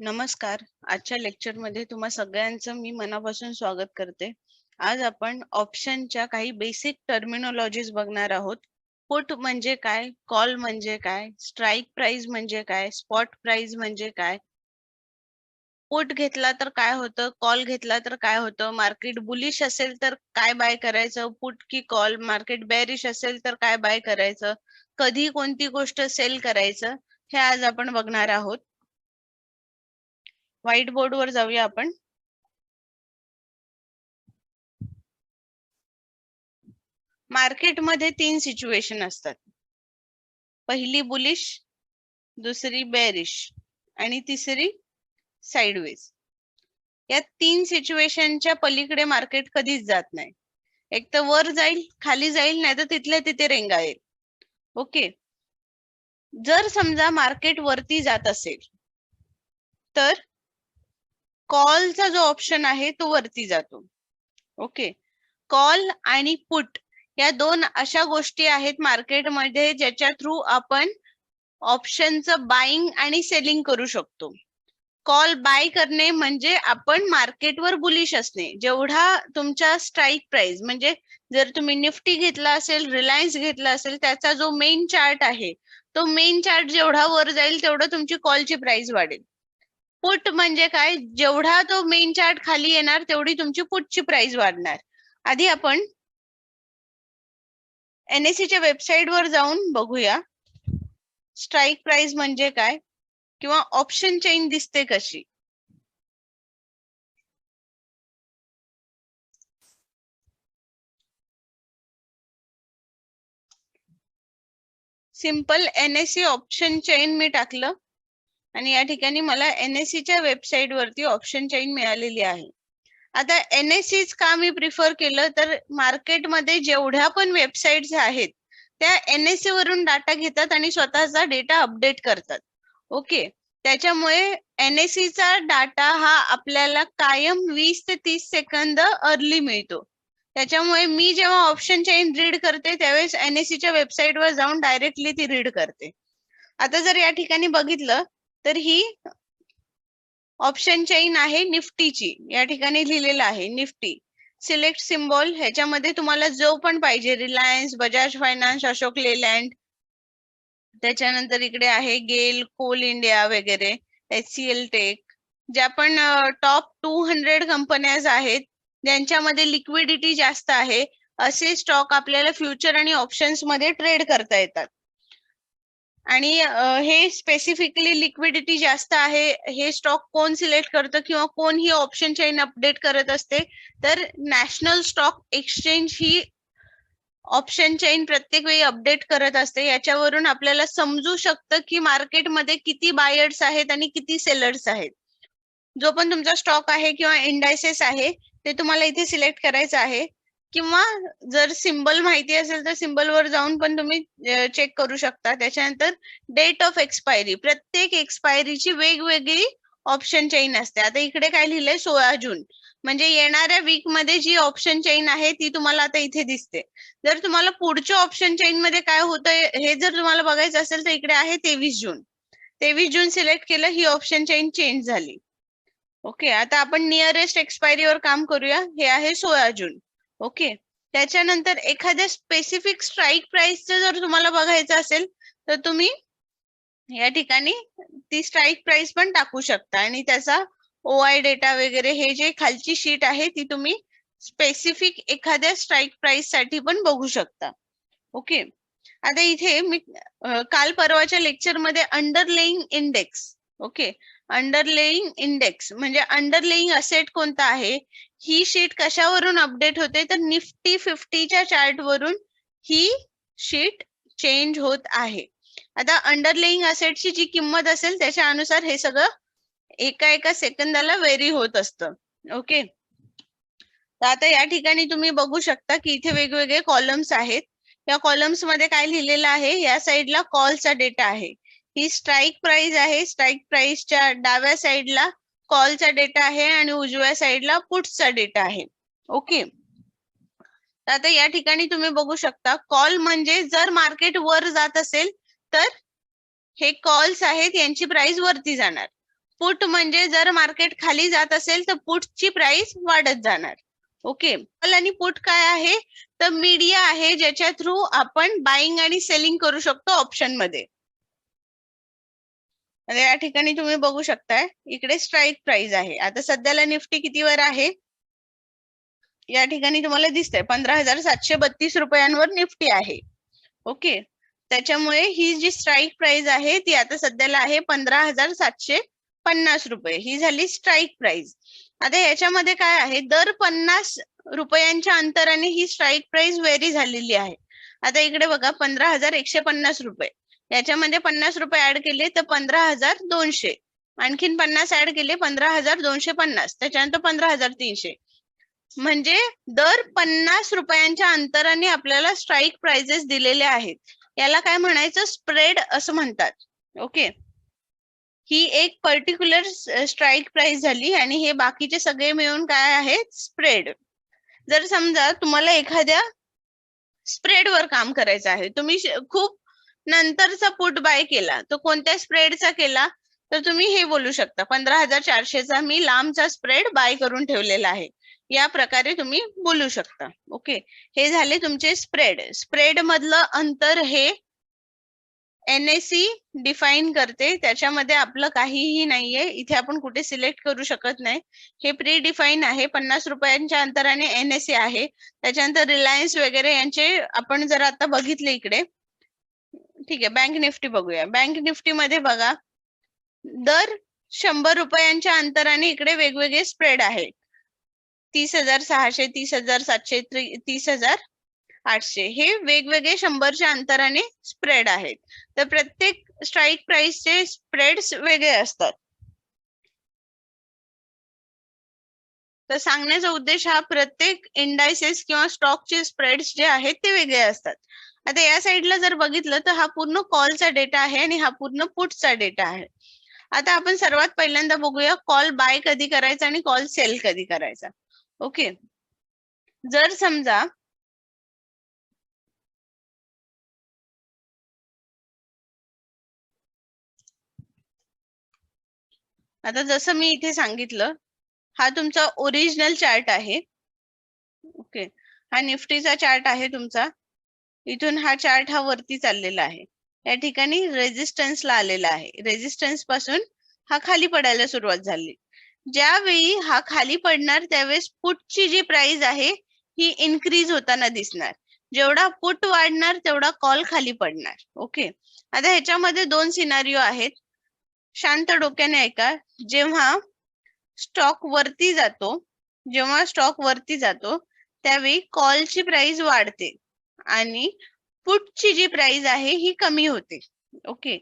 नमस्कार. आजच्या लेक्चरमध्ये तुम्हा सगळ्यांचं मी मनापासून स्वागत करते. आज आपण ऑप्शनच्या काही बेसिक टर्मिनॉलॉजीज बघणार आहोत. पुट म्हणजे काय? कॉल म्हणजे काय? स्ट्राईक प्राइस म्हणजे काय? स्पॉट प्राइस म्हणजे काय? पुट घेतला तर काय होतं? कॉल घेतला तर काय होतं? मार्केट बुलिश असेल तर काय बाय करायचं? पुट की कॉल? मार्केट बॅरिश असेल तर काय बाय करायचं? कधी कोणती गोष्ट सेल करायचं? हे आज आपण बघणार आहोत. व्हाईट बोर्डवर जाऊया आपण. मार्केटमध्ये तीन सिच्युएशन असतात. पहिली बुलिश, दुसरी बेरिश आणि तिसरी साइडवेज. या तीन सिच्युएशनच्या पलीकडे मार्केट कधीच जात नाही. एक तर वर जाईल, खाली जाईल, नाही तर तिथल्या तिथे रेंगा येईल ओके. जर समजा मार्केट वरती जात असेल, तर कॉलचा जो ऑप्शन आहे तो वरती जातो. ओके. कॉल आणि पुट या दोन अशा गोष्टी आहेत मार्केटमध्ये ज्याच्या थ्रू आपण ऑप्शनचं बाईंग आणि सेलिंग करू शकतो. कॉल बाय करणे म्हणजे आपण मार्केटवर बुलिश असणे. जेवढा तुमचा स्ट्राईक प्राइस म्हणजे जर तुम्ही निफ्टी घेतला असेल, रिलायन्स घेतला असेल, त्याचा जो मेन चार्ट आहे, तो मेन चार्ट जेवढा वर जाईल तेवढं तुमची कॉलची प्राइस वाढेल. पुट म्हणजे काय? जेवढा तो मेन चार्ट खाली येणार तेवढी तुमची पुटची प्राइस वाढणार. आधी आपण एनएससीच्या वेबसाईटवर जाऊन बघूया. स्ट्राईक प्राइस म्हणजे काय? किंवा ऑप्शन चेन दिसते कशी? सिंपल एनएससी ऑप्शन चेन मी टाकलं आणि या ठिकाणी मला एनएससीच्या वेबसाईट वरती ऑप्शन चेन मिळालेली आहे. आता एनएससीच का मी प्रिफर केलं तर मार्केटमध्ये जेवढ्या पण वेबसाईट्स आहेत त्या एनएससी वरून डाटा घेतात आणि स्वतःचा डेटा अपडेट करतात. ओके. त्याच्यामुळे एनएससीचा डाटा हा आपल्याला कायम वीस ते तीस सेकंद अर्ली मिळतो. त्याच्यामुळे मी जेव्हा ऑप्शन चेन रीड करते त्यावेळेस एनएससीच्या वेबसाईटवर जाऊन डायरेक्टली ती रीड करते. आता जर या ठिकाणी बघितलं तर ही ऑप्शन चेन आहे निफ्टीची. या ठिकाणी लिहिलेलं आहे निफ्टी. सिलेक्ट सिम्बॉल ह्याच्यामध्ये तुम्हाला जो पण पाहिजे Reliance, Bajaj finance, Ashok Leyland त्याच्यानंतर इकडे आहे गेल, कोल इंडिया वगैरे, एचसीएल टेक ज्या पण टॉप टू हंड्रेड कंपन्याज आहेत ज्यांच्यामध्ये लिक्विडिटी जास्त आहे असे स्टॉक आपल्याला फ्युचर आणि ऑप्शन्समध्ये ट्रेड करता येतात. आणि हे स्पेसिफिकली लिक्विडिटी जास्त आहे हे स्टॉक कोण सिलेक्ट करतं किंवा कोण ही ऑप्शन चेन अपडेट करत असते तर नॅशनल स्टॉक एक्सचेंज ही ऑप्शन चेन प्रत्येक वेळी अपडेट करत असते याच्यावरून आपल्याला समजू शकतं की मार्केटमध्ये किती बायर्स आहेत आणि किती सेलर्स आहेत. जो पण तुमचा स्टॉक आहे किंवा इंडायसेस आहे ते तुम्हाला इथे सिलेक्ट करायचं आहे किंवा जर सिम्बल माहिती असेल तर सिम्बल वर जाऊन पण तुम्ही चेक करू शकता. त्याच्यानंतर डेट ऑफ एक्सपायरी प्रत्येक एक्सपायरीची वेगवेगळी ऑप्शन चेन असते. आता इकडे काय लिहिलंय सोळा जून म्हणजे येणाऱ्या वीकमध्ये जी ऑप्शन चेन आहे ती तुम्हाला आता इथे दिसते. जर तुम्हाला पुढच्या ऑप्शन चेन मध्ये काय होतंय हे जर तुम्हाला बघायचं असेल तर इकडे आहे तेवीस जून. तेवीस जून सिलेक्ट केलं ही ऑप्शन चेन चेंज झाली. ओके. आता आपण नियरेस्ट एक्सपायरीवर काम करूया. हे आहे सोळा जून. ओके. त्याच्यानंतर एखाद्या स्पेसिफिक स्ट्राईक प्राइसचं जर तुम्हाला बघायचं असेल तर तुम्ही या ठिकाणी ती स्ट्राईक प्राइस पण टाकू शकता आणि त्याचा ओआय डेटा वगैरे हे जे खालची शीट आहे ती तुम्ही स्पेसिफिक एखाद्या स्ट्राईक प्राइससाठी पण बघू शकता. ओके. आता इथे मी काल परवाच्या लेक्चरमध्ये underlying index okay underlying index म्हणजे अंडरलेइंग असेट कोणता आहे ही शीट कशावरून अपडेट होते तर निफ्टी फिफ्टीच्या चार्ट वरून ही शीट चेंज होत आहे. आता अंडरलेइंग असेटची जी किंमत असेल त्याच्या अनुसार हे सगळं एका एका सेकंदाला व्हेरी होत असतं. ओके. तर आता या ठिकाणी तुम्ही बघू शकता की इथे वेगवेगळे कॉलम्स आहेत. या कॉलम्समध्ये काय लिहिलेलं आहे या साईडला कॉलचा डेटा आहे. ही स्ट्राईक प्राइस आहे. स्ट्राईक प्राइसच्या डाव्या साईडला कॉलचा डेटा आहे आणि उजव्या साईडला पुट्सचा डेटा आहे. ओके. आता या ठिकाणी तुम्ही बघू शकता कॉल म्हणजे जर मार्केट वर जात असेल तर हे कॉल्स आहेत यांची प्राइस वरती जाणार. पुट म्हणजे जर मार्केट खाली जात असेल तर पुटची प्राइस वाढत जाणार ओके कॉल आणि पुट काय आहे तर मीडिया आहे ज्याच्या थ्रू आपण बाईंग आणि सेलिंग करू शकतो ऑप्शनमध्ये म्हणजे या ठिकाणी तुम्ही बघू शकताय इकडे स्ट्राईक प्राइस आहे. आता सध्याला निफ्टी कितीवर आहे? या ठिकाणी तुम्हाला दिसतंय पंधरा हजार सातशे बत्तीस रुपयांवर निफ्टी आहे. ओके? त्याच्यामुळे ही जी स्ट्राईक प्राइस आहे ती आता सध्याला आहे पंधरा हजार सातशे पन्नास रुपये. ही झाली स्ट्राईक प्राइस आता याच्यामध्ये काय आहे दर पन्नास रुपयांच्या अंतराने ही स्ट्राईक प्राइस व्हेरी झालेली आहे. आता इकडे बघा पंधरा हजार एकशे पन्नास रुपये. याच्यामध्ये पन्नास रुपये ऍड केले तर पंधरा हजार दोनशे. आणखीन पन्नास ऍड केले पंधरा हजार दोनशे पन्नास. त्याच्यानंतर पंधरा हजार तीनशे. म्हणजे दर पन्नास रुपयांच्या अंतराने आपल्याला स्ट्राईक प्राइजेस दिलेले आहेत. याला काय म्हणायचं? स्प्रेड असं म्हणतात. ओके ही एक पर्टिक्युलर स्ट्राईक प्राइस झाली आणि हे बाकीचे सगळे मिळून काय आहेत? स्प्रेड जर समजा तुम्हाला एखाद्या स्प्रेडवर काम करायचं आहे तुम्ही खूप नंतरचा पुट बाय केला. तो कोणत्या स्प्रेडचा केला? तर तुम्ही हे बोलू शकता. पंधरा हजार चारशेचा मी लांबचा स्प्रेड बाय करून ठेवलेला आहे. या प्रकारे तुम्ही बोलू शकता. ओके हे झाले तुमचे स्प्रेड स्प्रेड मधलं अंतर हे एनएसी डिफाईन करते. त्याच्यामध्ये आपलं काहीही नाहीये. इथे आपण कुठे सिलेक्ट करू शकत नाही. हे प्री डिफाईन आहे. पन्नास रुपयांच्या अंतराने एनएसी आहे. त्याच्यानंतर रिलायन्स वगैरे यांचे आपण जर आता बघितले इकडे ठीक आहे. बँक निफ्टी बघूया. बँक निफ्टी मध्ये बघा. दर शंभर रुपयांच्या अंतराने इकडे वेगवेगळे स्प्रेड आहेत. तीस हजार सहाशे तीस हजार सातशे तीस हजार आठशे. हे वेगवेगळे शंभरच्या अंतराने स्प्रेड आहेत. तर प्रत्येक स्ट्राईक प्राइसचे स्प्रेड्स वेगळे असतात. तर सांगण्याचा उद्देश हा प्रत्येक इंडायसेस किंवा स्टॉकचे स्प्रेड्स जे आहेत ते वेगळे असतात. आता या साईडला जर बघितलं तर हा पूर्ण कॉलचा डेटा आहे आणि हा पूर्ण पुटचा डेटा आहे. आता आपण सर्वात पहिल्यांदा बघूया कॉल बाय कधी करायचा आणि कॉल सेल कधी करायचा. ओके. जर समजा आता जसं मी इथे सांगितलं हा तुमचा ओरिजिनल चार्ट आहे. ओके. हा निफ्टीचा चार्ट आहे तुमचा. इथून हा चार्ट हा वरती चाललेला आहे. या ठिकाणी रेजिस्टन्सला आलेला आहे. रेजिस्टन्सपासून हा खाली पडायला सुरुवात झाली. ज्यावेळी हा खाली पडणार त्यावेळेस पुटची जी प्राइस आहे ही इन्क्रीज होताना दिसणार. जेवढा पुट वाढणार तेवढा कॉल खाली पडणार. ओके आता ह्याच्यामध्ये दोन सिनारिओ आहेत. शांत डोक्याने ऐका. जेव्हा स्टॉक वरती जातो जेव्हा स्टॉक वरती जातो त्यावेळी कॉलची प्राइस वाढते. आणि पुटची जी प्राइस आहे ही कमी होते. ओके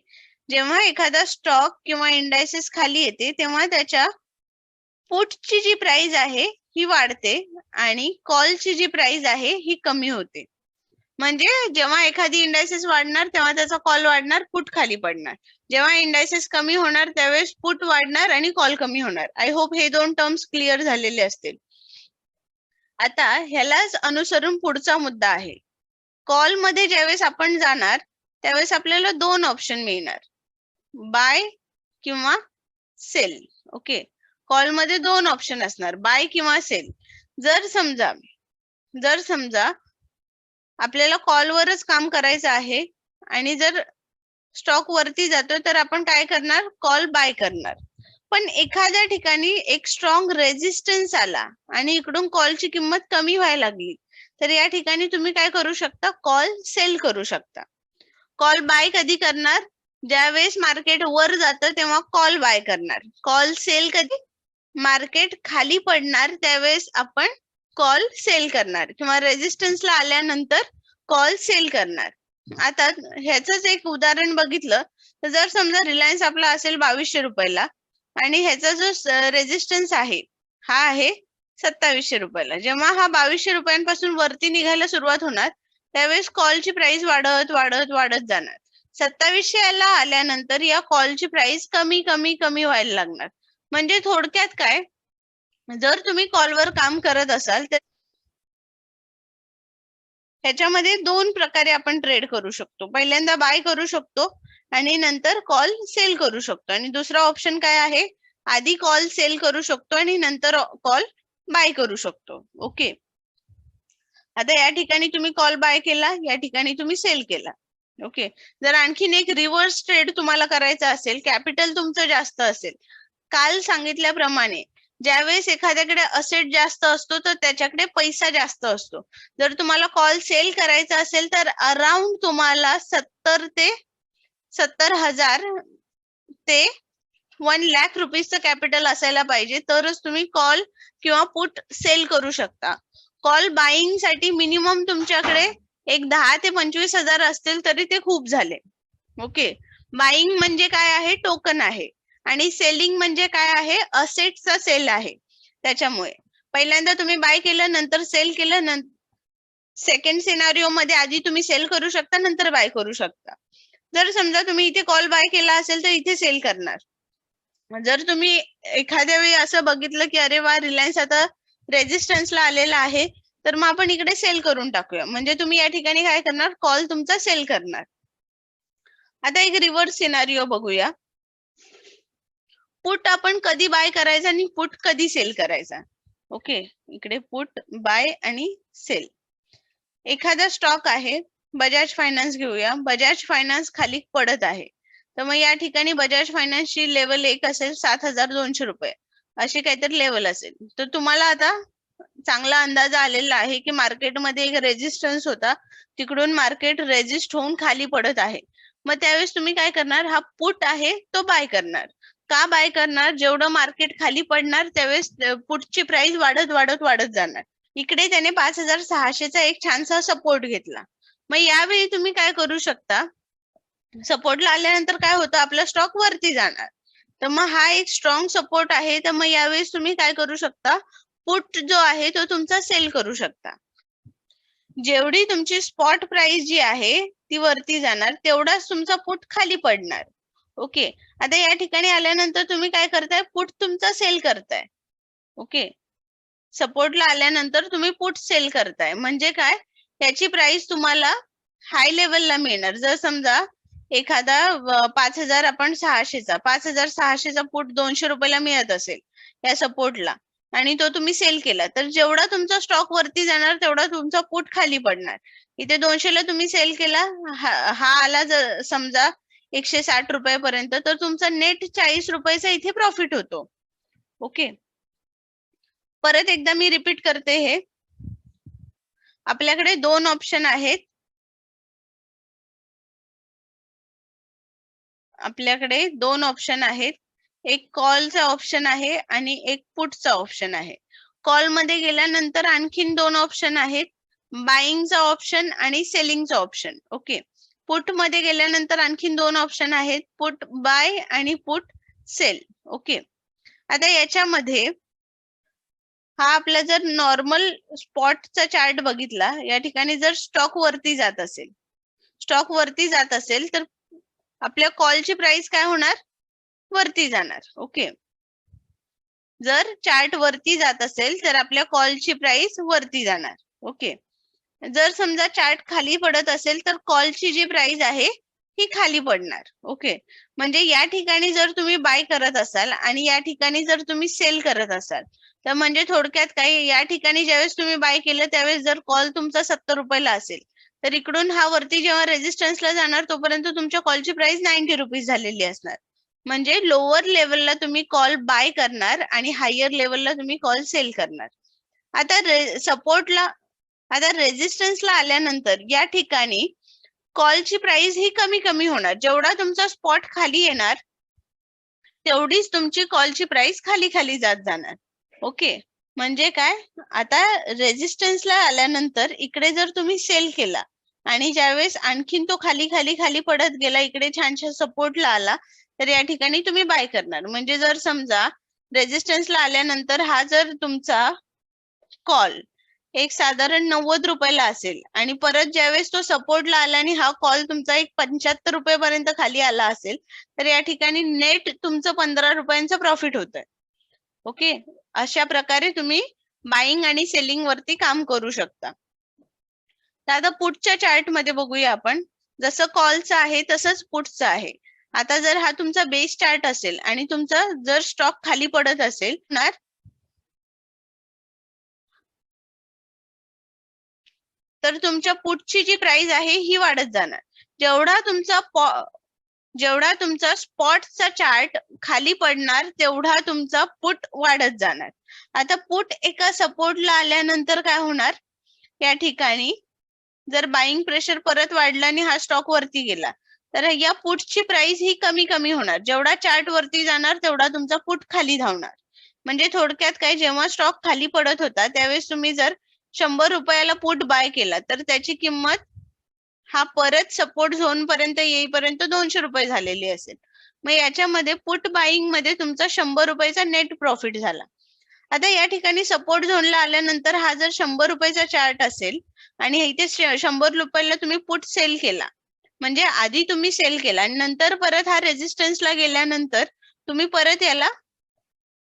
जेव्हा एखादा स्टॉक किंवा इंडायसेस खाली येते तेव्हा त्याच्या पुटची जी प्राइस आहे ही वाढते आणि कॉलची जी प्राइस आहे ही कमी होते. म्हणजे जेव्हा एखादी इंडायसेस वाढणार तेव्हा त्याचा कॉल वाढणार पुट खाली पडणार. जेव्हा इंडायसेस कमी होणार त्यावेळेस पुट वाढणार आणि कॉल कमी होणार. आय होप हे दोन टर्म्स क्लिअर झालेले असतील. आता ह्यालाच अनुसरून पुढचा मुद्दा आहे. कॉलमध्ये ज्यावेळेस आपण जाणार त्यावेळेस आपल्याला दोन ऑप्शन मिळणार. बाय किंवा सेल. ओके? कॉलमध्ये दोन ऑप्शन असणार बाय किंवा सेल. जर समजा जर समजा आपल्याला कॉलवरच काम करायचं आहे आणि जर स्टॉक वरती जातोय तर आपण काय करणार? कॉल बाय करणार. पण एखाद्या ठिकाणी एक स्ट्रॉंग रेजिस्टन्स आला आणि इकडून कॉलची किंमत कमी व्हायला लागली तर या ठिकाणी तुम्ही काय करू शकता? कॉल सेल करू शकता. कॉल बाय कधी करणार? ज्यावेळेस मार्केट वर जातं तेव्हा कॉल बाय करणार. कॉल सेल कधी? मार्केट खाली पडणार त्यावेळेस आपण कॉल सेल करणार. किंवा रेजिस्टन्सला आल्यानंतर कॉल सेल करणार. आता ह्याच एक उदाहरण बघितलं. तर जर समजा रिलायन्स आपला असेल बावीसशे रुपयाला आणि ह्याचा जो रेजिस्टन्स आहे हा आहे सत्तावीसशे रुपयाला. जेव्हा हा बावीसशे रुपयांपासून वरती निघायला सुरुवात होणार त्यावेळेस कॉलची प्राइस वाढत वाढत वाढत जाणार. सत्तावीसशे याला आल्यानंतर या कॉलची प्राइस कमी कमी कमी व्हायला लागणार. म्हणजे थोडक्यात काय? जर तुम्ही कॉलवर काम करत असाल तर ह्याच्यामध्ये दोन प्रकारे आपण ट्रेड करू शकतो. पहिल्यांदा बाय करू शकतो आणि नंतर कॉल सेल करू शकतो. आणि दुसरा ऑप्शन काय आहे? आधी कॉल सेल करू शकतो आणि नंतर कॉल बाय करू शकतो. ओके? आता या ठिकाणी तुम्ही कॉल बाय केला या ठिकाणी तुम्ही सेल केला. ओके? जर आणखीन एक रिव्हर्स ट्रेड तुम्हाला करायचा असेल कॅपिटल तुमचं जास्त असेल. काल सांगितल्याप्रमाणे ज्यावेळेस एखाद्याकडे असेट जास्त असतो तर त्याच्याकडे पैसा जास्त असतो. जर तुम्हाला कॉल सेल करायचा असेल तर अराउंड तुम्हाला सत्तर ते सत्तर हजार ते वन लॅक रुपीजचं कॅपिटल असायला पाहिजे तरच तुम्ही कॉल किंवा पुट सेल करू शकता. कॉल बाईंगसाठी मिनिमम तुमच्याकडे एक दहा ते पंचवीस हजार असतील तरी ते खूप झाले. ओके? बाईंग म्हणजे काय आहे? टोकन आहे. आणि सेलिंग म्हणजे काय आहे? असेटचा सेल आहे. त्याच्यामुळे. पहिल्यांदा तुम्ही बाय केलं नंतर सेल केलं नंतर सेकंड सिनारिओ मध्ये आधी तुम्ही सेल करू शकता नंतर बाय करू शकता. जर समजा तुम्ही इथे कॉल बाय केला असेल तर इथे सेल करणार. जर तुम्ही एखाद्या वेळी असं बघितलं की अरे वा रिलायन्स आता रेजिस्टन्सला आलेला आहे तर मग आपण इकडे सेल करून टाकूया. म्हणजे तुम्ही या ठिकाणी काय करणार? कॉल तुमचा सेल करणार. आता एक रिव्हर्स सिनारिओ बघूया. पुट आपण कधी बाय करायचा आणि पुट कधी सेल करायचा? ओके इकडे पुट बाय आणि सेल एखादा स्टॉक आहे बजाज फायनान्स घेऊया. बजाज फायनान्स खाली पडत आहे. तर मग या ठिकाणी बजाज फायनान्सची लेवल एक असेल सात हजार दोनशे रुपये. अशी काहीतरी लेवल असेल. तर तुम्हाला आता चांगला अंदाज आलेला आहे की मार्केटमध्ये एक रेजिस्टन्स होता. तिकडून मार्केट रेजिस्ट होऊन खाली पडत आहे. मग त्यावेळेस तुम्ही काय करणार? हा पुट आहे तो बाय करणार. का बाय करणार? जेवढं मार्केट खाली पडणार त्यावेळेस पुटची प्राइस वाढत वाढत वाढत जाणार. इकडे त्याने पाच हजार सहाशेचा एक छानसा सपोर्ट घेतला. मग यावेळी तुम्ही काय करू शकता? सपोर्टला आल्यानंतर काय होतं? आपला स्टॉक वरती जाणार. तर मग हा एक स्ट्रॉंग सपोर्ट आहे. तर मग यावेळेस तुम्ही काय करू शकता? पुट जो आहे तो तुमचा सेल करू शकता. जेवढी तुमची स्पॉट प्राइस जी आहे ती वरती जाणार. तेवढाच तुमचा पुट खाली पडणार. ओके? आता या ठिकाणी आल्यानंतर तुम्ही काय करताय? पुट तुमचा सेल करताय. ओके? सपोर्टला आल्यानंतर तुम्ही पुट सेल करताय. म्हणजे काय? त्याची प्राइस तुम्हाला हाय लेवलला मिळणार. जर समजा एखादा पाच हजार आपण सहाशेचा पाच हजार सहाशेचा पुट दोनशे रुपयाला मिळत असेल या सपोर्टला आणि तो तुम्ही सेल केला तर जेवढा तुमचा स्टॉक वरती जाणार तेवढा तुमचा पुट खाली पडणार. इथे दोनशेला तुम्ही सेल केला हा आला जर समजा एकशे साठ रुपयापर्यंत तर तुमचा नेट चाळीस रुपयाचा इथे प्रॉफिट होतो. ओके? परत एकदा मी रिपीट करते हे. आपल्याकडे दोन ऑप्शन आहेत. आपल्याकडे दोन ऑप्शन आहेत. एक कॉलचा ऑप्शन आहे आणि एक पुटचा ऑप्शन आहे. कॉलमध्ये गेल्यानंतर आणखीन दोन ऑप्शन आहेत. बाईंगचा ऑप्शन आणि सेलिंगचा ऑप्शन ओके पुटमध्ये गेल्यानंतर आणखीन दोन ऑप्शन आहेत. पुट बाय आणि पुट सेल ओके आता याच्यामध्ये हा आपला जर नॉर्मल स्पॉटचा चार्ट बघितला या ठिकाणी जर स्टॉक वरती जात असेल स्टॉक वरती जात असेल तर आपल्या कॉलची प्राइस काय होणार? वरती जाणार. ओके. जर चार्ट वरती जात असेल तर आपल्या कॉलची प्राइस वरती जाणार. ओके. जर समजा चार्ट खाली पडत असेल तर कॉलची जी प्राइस आहे ही खाली पडणार. ओके. म्हणजे या ठिकाणी जर तुम्ही बाय करत असाल आणि या ठिकाणी जर तुम्ही सेल करत असाल तर म्हणजे थोडक्यात काही या ठिकाणी ज्यावेळेस तुम्ही बाय केलं त्यावेळेस जर कॉल तुमचा सत्तर रुपयाला असेल तर इकडून हा वरती जेव्हा रेजिस्टन्सला जाणार तोपर्यंत तुमच्या कॉलची प्राइस नाईन्टी रुपीज झालेली असणार. म्हणजे लोअर लेवलला तुम्ही कॉल बाय करणार आणि हायर लेवलला तुम्ही कॉल सेल करणार. आता सपोर्टला आता रेजिस्टन्सला आल्यानंतर या ठिकाणी कॉलची प्राइस ही कमी कमी होणार. जेवढा तुमचा स्पॉट खाली येणार तेवढीच तुमची कॉलची प्राइस खाली खाली जात जाणार. ओके म्हणजे काय? आता रेजिस्टन्सला आल्यानंतर इकडे जर तुम्ही सेल केला आणि ज्यावेळेस आणखीन तो खाली खाली खाली पडत गेला इकडे छानशा सपोर्टला आला तर या ठिकाणी तुम्ही बाय करणार. म्हणजे जर समजा रेजिस्टन्सला आल्यानंतर हा जर तुमचा कॉल एक साधारण नव्वद रुपयाला असेल आणि परत ज्यावेळेस तो सपोर्टला आला आणि हा कॉल तुमचा एक पंच्याहत्तर रुपयापर्यंत खाली आला असेल तर या ठिकाणी नेट तुमचं पंधरा रुपयांचं प्रॉफिट होत आहे ओके अशा प्रकारे तुम्ही बाईंग आणि सेलिंग वरती काम करू शकता. तर आता पुढच्या चार्टमध्ये बघूया आपण. जसं कॉलचं आहे तसंच पुटचं आहे. आता जर हा तुमचा बेस चार्ट असेल आणि तुमचा जर स्टॉक खाली पडत असेल तर तुमच्या पुटची जी प्राइस आहे ही वाढत जाणार. जेवढा तुमचा जेवढा तुमचा स्पॉटचा चार्ट खाली पडणार तेवढा तुमचा पुट वाढत जाणार. आता पुट एका सपोर्टला आल्यानंतर काय होणार? या ठिकाणी जर बाईंग प्रेशर परत वाढला आणि हा स्टॉक वरती गेला तर या पुटची प्राइस ही कमी कमी होणार. जेवढा चार्ट वरती जाणार तेवढा तुमचा पुट खाली धावणार. म्हणजे थोडक्यात काय जेव्हा स्टॉक खाली पडत होता त्यावेळेस तुम्ही जर शंभर रुपयाला पुट बाय केला तर त्याची किंमत हा परत सपोर्ट झोन पर्यंत येईपर्यंत दोनशे रुपये झालेली असेल. मग याच्यामध्ये पुट बाईंगमध्ये तुमचा शंभर रुपयाचा नेट प्रॉफिट झाला. आता या ठिकाणी सपोर्ट झोनला आल्यानंतर हा जर शंभर रुपयाचा चार्ट असेल आणि इथे शंभर रुपयाला तुम्ही पुट सेल केला. म्हणजे आधी तुम्ही सेल केला आणि नंतर परत हा रेजिस्टन्सला गेल्यानंतर तुम्ही परत याला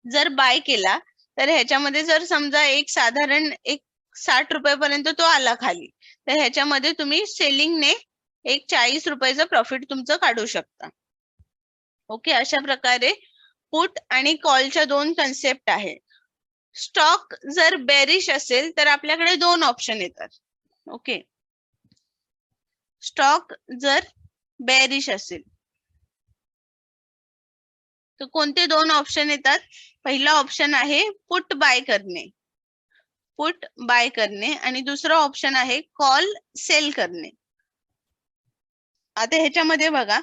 जर बाय केला तर ह्याच्यामध्ये जर समजा एक साधारण एक साठ रुपयापर्यंत तो आला खाली तर ह्याच्यामध्ये तुम्ही सेलिंगने एक चाळीस रुपयाचं प्रॉफिट तुमचं काढू शकता. ओके अशा प्रकारे पुट आणि कॉलच्या दोन कन्सेप्ट आहे स्टॉक जर बेरिश असेल तर आपल्याकडे दोन ऑप्शन येतात. ओके स्टॉक जर बेरिश असेल तर कोणते दोन ऑप्शन येतात? पहिला ऑप्शन आहे पुट बाय करणे. पुट बाय करणे आणि दुसरा ऑप्शन आहे कॉल सेल करणे. आता ह्याच्यामध्ये बघा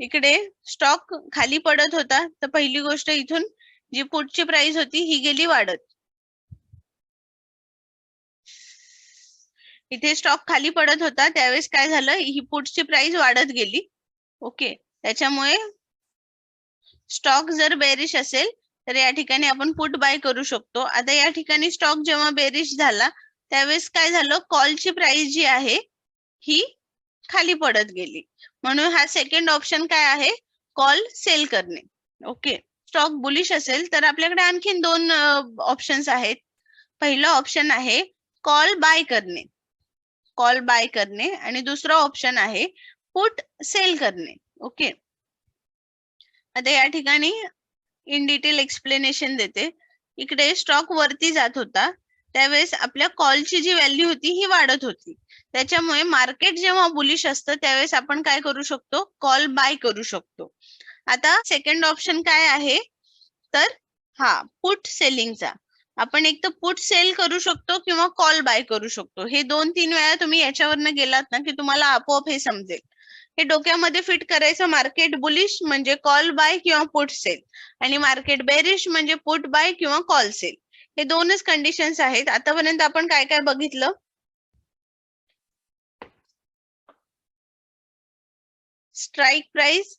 इकडे स्टॉक खाली पडत होता तर पहिली गोष्ट इथून जी पुटची प्राइस होती ही गेली वाढत. इथे स्टॉक खाली पडत होता त्यावेळेस काय झालं ही पुटची प्राइस वाढत गेली. ओके त्याच्यामुळे स्टॉक जर बेरिश असेल तर या ठिकाणी आपण पुट बाय करू शकतो. आता या ठिकाणी स्टॉक जेव्हा बेरिश झाला त्यावेळेस काय झालं कॉलची प्राइस जी आहे ही खाली पडत गेली. म्हणून हा सेकंड ऑप्शन काय आहे कॉल सेल करणे. ओके स्टॉक बुलिश असेल तर आपल्याकडे आणखीन दोन ऑप्शन्स आहेत. पहिलं ऑप्शन आहे कॉल बाय करणे. कॉल बाय करणे आणि दुसरा ऑप्शन आहे पुट सेल करणे. ओके आता या ठिकाणी इन डिटेल एक्सप्लेनेशन देते. इकडे स्टॉक वरती जात होता. त्यावेळेस आपल्या कॉलची जी व्हॅल्यू होती ही वाढत होती. त्याच्यामुळे मार्केट जेव्हा बुलिश असतं त्यावेळेस आपण काय करू शकतो? कॉल बाय करू शकतो. आता सेकंड ऑप्शन काय आहे? तर हा पुट सेलिंगचा आपण एक तर पुट सेल करू शकतो किंवा कॉल बाय करू शकतो. हे दोन तीन वेळा तुम्ही याच्यावरनं गेलात ना की तुम्हाला आपोआप हे समजेल. हे डोक्यामध्ये फिट करायचं मार्केट बुलिश म्हणजे कॉल बाय किंवा पुट सेल आणि मार्केट बेरिश म्हणजे पुट बाय किंवा कॉल सेल हे दोनच कंडिशन्स आहेत. आतापर्यंत आपण काय काय बघितलं? स्ट्राईक प्राइस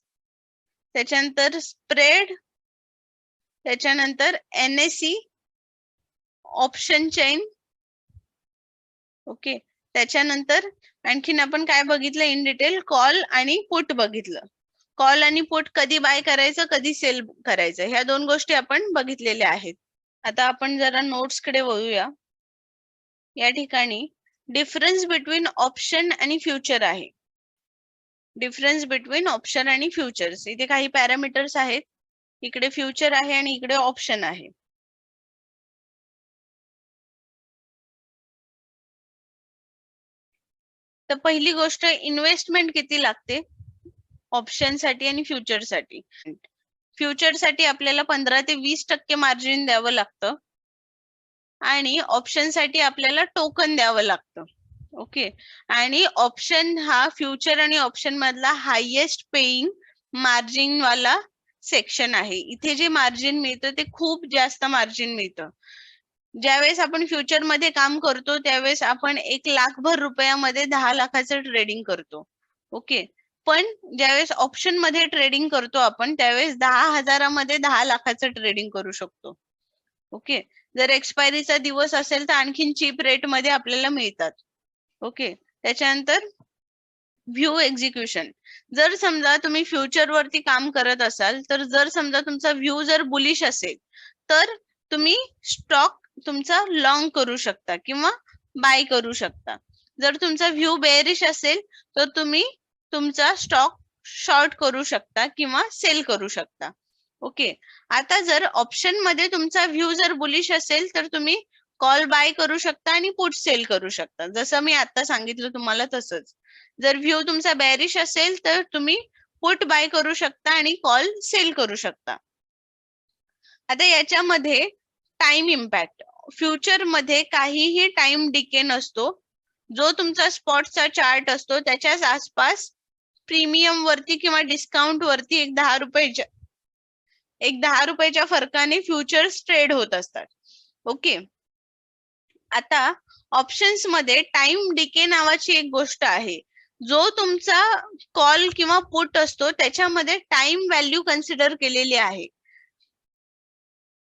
त्याच्यानंतर स्प्रेड त्याच्यानंतर एनएससी ऑप्शन चेन. ओके. त्याच्यानंतर आणखीन आपण काय बघितलं इन डिटेल? कॉल आणि पुट बघितलं. कॉल आणि पुट कधी बाय करायचं कधी सेल करायचं? ह्या दोन गोष्टी आपण बघितलेल्या आहेत. आता आपण जरा नोट्सकडे वळूया. या ठिकाणी डिफरन्स बिटवीन ऑप्शन आणि फ्युचर आहे. डिफरन्स बिटवीन ऑप्शन आणि फ्युचर्स इथे काही पॅरामीटर्स आहेत. इकडे फ्युचर आहे आणि इकडे ऑप्शन आहे. तर पहिली गोष्ट इन्व्हेस्टमेंट किती लागते? ऑप्शनसाठी आणि फ्युचरसाठी. फ्युचरसाठी आपल्याला पंधरा ते वीस टक्के मार्जिन द्यावं लागतं. आणि ऑप्शनसाठी आपल्याला टोकन द्यावं लागतं. ओके आणि ऑप्शन हा फ्युचर आणि ऑप्शन मधला हायेस्ट पेईंग मार्जिन वाला सेक्शन आहे. इथे जे मार्जिन मिळतं ते खूप जास्त मार्जिन मिळतं. ज्यावेळेस आपण फ्युचरमध्ये काम करतो त्यावेळेस आपण एक लाखभर रुपयामध्ये दहा लाखाचं ट्रेडिंग करतो. ओके पण ज्यावेळेस ऑप्शनमध्ये ट्रेडिंग करतो आपण त्यावेळेस दहा हजारामध्ये दहा लाखाचं ट्रेडिंग करू शकतो. ओके जर एक्सपायरीचा दिवस असेल तर आणखीन चीप रेटमध्ये आपल्याला मिळतात. ओके त्याच्यानंतर व्ह्यू एक्झिक्युशन जर समजा तुम्ही फ्युचर वरती काम करत असाल तर जर समजा तुमचा व्ह्यू जर बुलिश असेल तर तुम्ही स्टॉक तुमचा लॉंग करू शकता किंवा बाय करू शकता. जर तुमचा व्ह्यू बेरिश असेल तर तुम्ही तुमचा स्टॉक शॉर्ट करू शकता किंवा सेल करू शकता. ओके आता जर ऑप्शनमध्ये तुमचा व्ह्यू जर बुलिश असेल तर तुम्ही कॉल बाय करू शकता आणि पुट सेल करू शकता. जसं मी आता सांगितलं तुम्हाला तसंच. जर व्ह्यू तुमचा बॅरिश असेल तर तुम्ही पुट बाय करू शकता आणि कॉल सेल करू शकता. आता याच्यामध्ये टाइम इम्पॅक्ट फ्युचरमध्ये काहीही टाइम डिके नसतो. जो तुमचा स्पॉटचा चार्ट असतो त्याच्याच आसपास प्रीमियम वरती किंवा डिस्काउंट वरती एक दहा रुपयाच्या एक दहा रुपयाच्या फरकाने फ्युचर्स ट्रेड होत असतात. ओके आता ऑप्शन्समध्ये टाइम डिके नावाची एक गोष्ट आहे. जो तुमचा कॉल किंवा पुट असतो त्याच्यामध्ये टाइम व्हॅल्यू कन्सिडर केलेली आहे.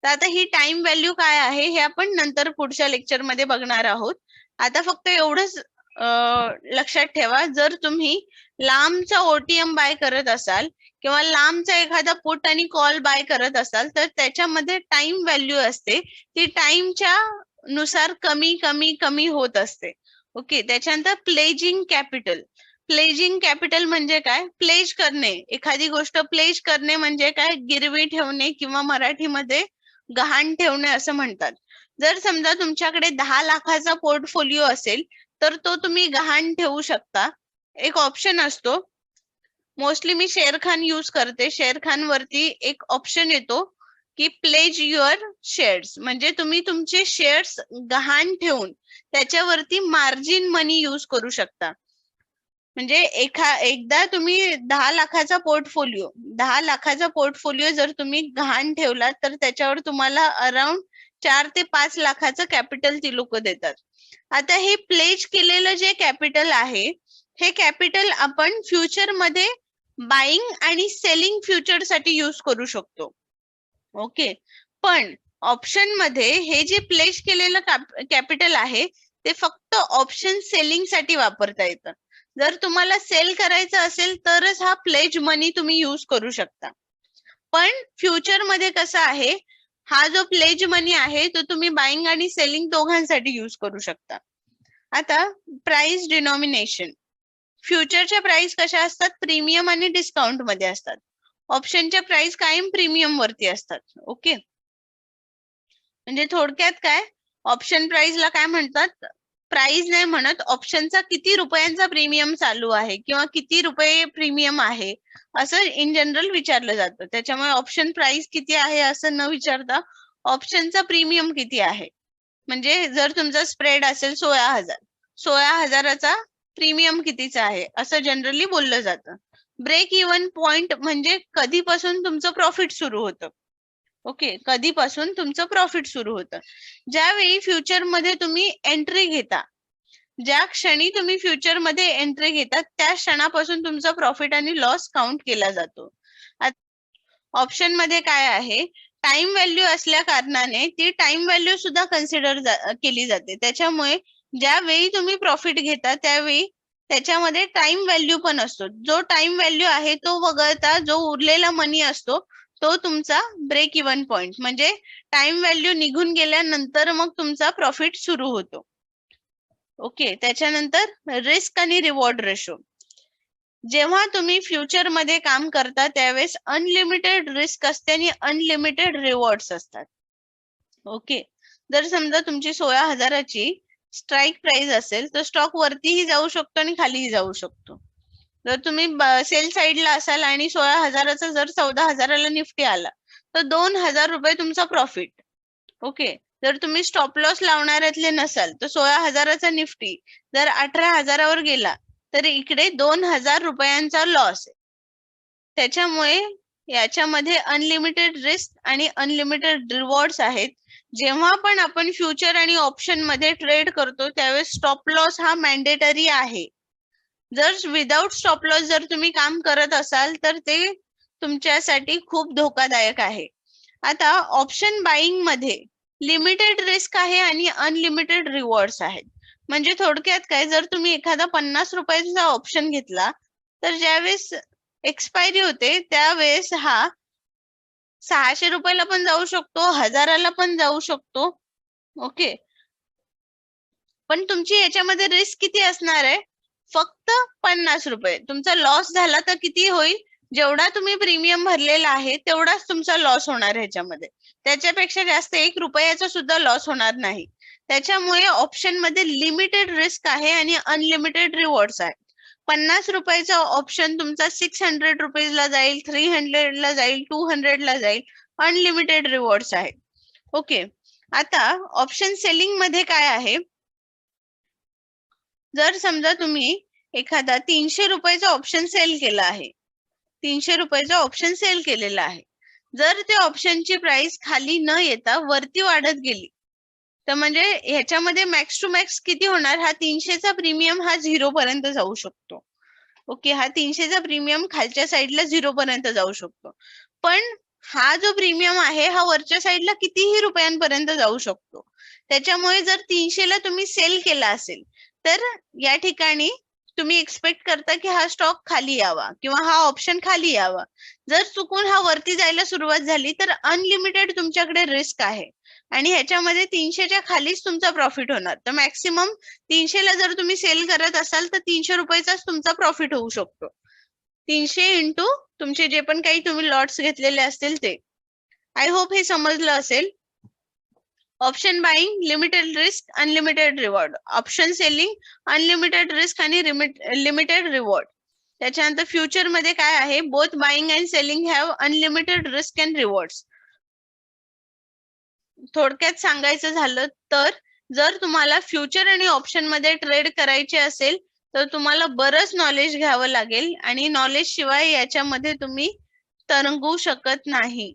तर आता ही टाइम व्हॅल्यू काय आहे हे आपण नंतर पुढच्या लेक्चरमध्ये बघणार आहोत. आता फक्त एवढंच लक्षात ठेवा जर तुम्ही लांबचा ओटीएम बाय करत असाल किंवा लांबचा एखादा पुट आणि कॉल बाय करत असाल तर त्याच्यामध्ये टाइम व्हॅल्यू असते. ती टाइमच्या नुसार कमी कमी कमी होत असते. ओके त्याच्यानंतर प्लेजिंग कॅपिटल प्लेजिंग कॅपिटल म्हणजे काय? प्लेज करणे. एखादी गोष्ट प्लेज करणे म्हणजे काय? गिरवी ठेवणे किंवा मराठीमध्ये गहाण ठेवणे असं म्हणतात. जर समजा तुमच्याकडे दहा लाखाचा पोर्टफोलिओ असेल तर तो तुम्ही गहाण ठेवू शकता. एक ऑप्शन असतो. मोस्टली मी शेअर खान युज करते. शेअर खान वरती एक ऑप्शन येतो की प्लेज युअर शेअर्स म्हणजे तुम्ही तुमचे शेअर्स गहाण ठेवून त्याच्यावरती मार्जिन मनी युज करू शकता. म्हणजे एखा एकदा तुम्ही दहा लाखाचा पोर्टफोलिओ दहा लाखाचा पोर्टफोलिओ जर तुम्ही गहाण ठेवला तर त्याच्यावर तुम्हाला अराउंड चार ते पाच लाखाचं कॅपिटल ती लोक देतात. आता हे प्लेज केलेलं जे कॅपिटल आहे हे कॅपिटल आपण फ्युचरमध्ये बाईंग आणि सेलिंग फ्युचरसाठी युज करू शकतो. ओके पण ऑप्शनमध्ये हे जे प्लेज केलेलं कॅपिटल आहे ते फक्त ऑप्शन सेलिंगसाठी वापरता येतं. जर तुम्हाला सेल करायचं असेल तरच हा प्लेज मनी तुम्ही युज करू शकता. पण फ्युचरमध्ये कसं आहे हा जो प्लेज मनी आहे तो तुम्ही बाईंग आणि सेलिंग दोघांसाठी युज करू शकता. आता प्राइस डिनॉमिनेशन फ्युचरच्या प्राइस कशा असतात? प्रीमियम आणि डिस्काउंटमध्ये असतात. ऑप्शनच्या प्राइस कायम प्रीमियम वरती असतात. ओके म्हणजे थोडक्यात काय? ऑप्शन प्राइसला काय म्हणतात? प्राइस नाही म्हणत ऑप्शनचा किती रुपयांचा प्रीमियम चालू आहे किंवा किती रुपये प्रीमियम आहे असं इन जनरल विचारलं जातं. त्याच्यामुळे ऑप्शन प्राइस किती आहे असं न विचारता ऑप्शनचा प्रीमियम किती आहे. म्हणजे जर तुमचा स्प्रेड असेल सोळा हजार सोळा हजाराचा प्रीमियम कितीचा आहे असं जनरली बोललं जातं. ब्रेक इव्हन पॉइंट म्हणजे कधीपासून तुमचं प्रॉफिट सुरू होतं. ओके. कधीपासून तुमचं प्रॉफिट सुरू होतं? ज्यावेळी फ्युचरमध्ये तुम्ही एंट्री घेता ज्या क्षणी तुम्ही फ्युचरमध्ये एंट्री घेता त्या क्षणापासून तुमचा प्रॉफिट आणि लॉस काउंट केला जातो. ऑप्शनमध्ये काय आहे? टाइम व्हॅल्यू असल्या कारणाने ती टाइम व्हॅल्यू सुद्धा कन्सिडर केली जाते. त्याच्यामुळे ज्यावेळी तुम्ही प्रॉफिट घेता त्यावेळी त्याच्यामध्ये टाइम व्हॅल्यू पण असतो. जो टाइम व्हॅल्यू आहे तो वगळता जो उरलेला मनी असतो तो तुमचा ब्रेक इव्हन पॉइंट म्हणजे टाइम व्हॅल्यू निघून गेल्यानंतर मग तुमचा प्रॉफिट सुरू होतो. ओके त्याच्यानंतर रिस्क आणि रिवॉर्ड रेशो जेव्हा तुम्ही फ्युचरमध्ये काम करता त्यावेळेस अनलिमिटेड रिस्क असते आणि अनलिमिटेड रिवॉर्ड्स असतात. ओके जर समजा तुमची सोळा हजाराची स्ट्राईक प्राइस असेल तर स्टॉक वरतीही जाऊ शकतो आणि खालीही जाऊ शकतो. जर तुम्ही सेल साईडला असाल आणि सोळा हजाराचा जर चौदा हजाराला निफ्टी आला तर दोन हजार रुपये तुमचा प्रॉफिट ओके जर तुम्ही स्टॉप लॉस लावणाऱ्यातले नसाल तर सोळा हजाराचा निफ्टी जर अठरा हजारावर गेला तर इकडे दोन हजार रुपयांचा लॉस आहे. त्याच्यामुळे याच्यामध्ये अनलिमिटेड रिस्क आणि अनलिमिटेड रिवॉर्ड्स आहेत. जेव्हा पण आपण फ्युचर आणि ऑप्शनमध्ये ट्रेड करतो त्यावेळेस स्टॉप लॉस हा मॅन्डेटरी आहे. जर विदाउट स्टॉप लॉस जर तुम्ही काम करत असाल तर ते तुमच्यासाठी खूप धोकादायक आहे. आता ऑप्शन बाईंगमध्ये लिमिटेड रिस्क आहे आणि अनलिमिटेड रिवॉर्ड्स आहेत. म्हणजे थोडक्यात काय जर तुम्ही एखादा पन्नास रुपयाचा ऑप्शन घेतला तर ज्यावेळेस एक्सपायरी होते त्यावेळेस हा सहाशे रुपयाला पण जाऊ शकतो हजाराला पण जाऊ शकतो. ओके पण तुमची याच्यामध्ये रिस्क किती असणार आहे? फक्त पन्नास रुपये. तुमचा लॉस झाला तर किती होईल? जेवढा तुम्ही प्रीमियम भरलेला आहे तेवढाच तुमचा लॉस होणार ह्याच्यामध्ये. त्याच्यापेक्षा जास्त एक रुपयाचा सुद्धा लॉस होणार नाही. त्याच्यामुळे ऑप्शनमध्ये लिमिटेड रिस्क आहे आणि अनलिमिटेड रिवॉर्ड्स आहे. पन्नास रुपयाचा ऑप्शन तुमचा सिक्स हंड्रेड रुपीजला जाईल थ्री हंड्रेडला जाईल टू हंड्रेडला जाईल अनलिमिटेड रिवॉर्ड्स आहे. ओके आता ऑप्शन सेलिंगमध्ये काय आहे? जर समजा तुम्ही एखादा तीनशे रुपयाचा ऑप्शन सेल केला आहे तीनशे रुपयाचा ऑप्शन सेल केलेला आहे जर त्या ऑप्शनची प्राइस खाली न येता वरती वाढत गेली तर म्हणजे ह्याच्यामध्ये मॅक्स टू मॅक्स किती होणार? हा तीनशेचा प्रीमियम हा झिरो पर्यंत जाऊ शकतो. ओके हा तीनशेचा प्रीमियम खालच्या साईडला झिरो पर्यंत जाऊ शकतो. पण हा जो प्रीमियम आहे हा वरच्या साईडला कितीही रुपयांपर्यंत जाऊ शकतो. त्याच्यामुळे जर तीनशेला तुम्ही सेल केला असेल तर या ठिकाणी तुम्ही एक्सपेक्ट करता की हा स्टॉक खाली यावा किंवा हा ऑप्शन खाली यावा. जर चुकून हा वरती जायला सुरुवात झाली तर अनलिमिटेड तुमच्याकडे रिस्क आहे. आणि ह्याच्यामध्ये तीनशेच्या खालीच तुमचा प्रॉफिट होणार. तर मॅक्सिमम तीनशेला जर तुम्ही सेल करत असाल तर तीनशे रुपयाचाच तुमचा प्रॉफिट होऊ शकतो. तीनशे इंटू तुमचे जे पण काही तुम्ही लॉट्स घेतलेले असतील ते. आय होप हे समजलं असेल. Option buying limited risk unlimited reward option selling unlimited risk आणि लिमिटेड रिवॉर्ड त्याच्यानंतर फ्युचरमध्ये काय आहे? Both buying and selling have unlimited risk and rewards थोडक्यात सांगायचं झालं तर जर तुम्हाला फ्युचर आणि ऑप्शनमध्ये ट्रेड करायचे असेल तर तुम्हाला बरंच नॉलेज घ्यावं लागेल आणि नॉलेज शिवाय याच्यामध्ये तुम्ही तरंगू शकत नाही.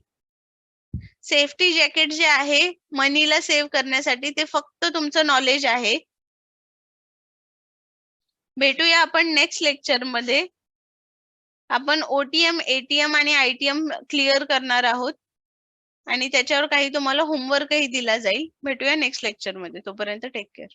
सेफ्टी जॅकेट जे आहे मनीला सेव्ह करण्यासाठी ते फक्त तुमचं नॉलेज आहे. भेटूया आपण नेक्स्ट लेक्चरमध्ये. आपण ओटीएम एटीएम आणि आयटीएम क्लिअर करणार आहोत. आणि त्याच्यावर काही तुम्हाला होमवर्कही दिला जाईल. भेटूया नेक्स्ट लेक्चरमध्ये. तोपर्यंत टेक केअर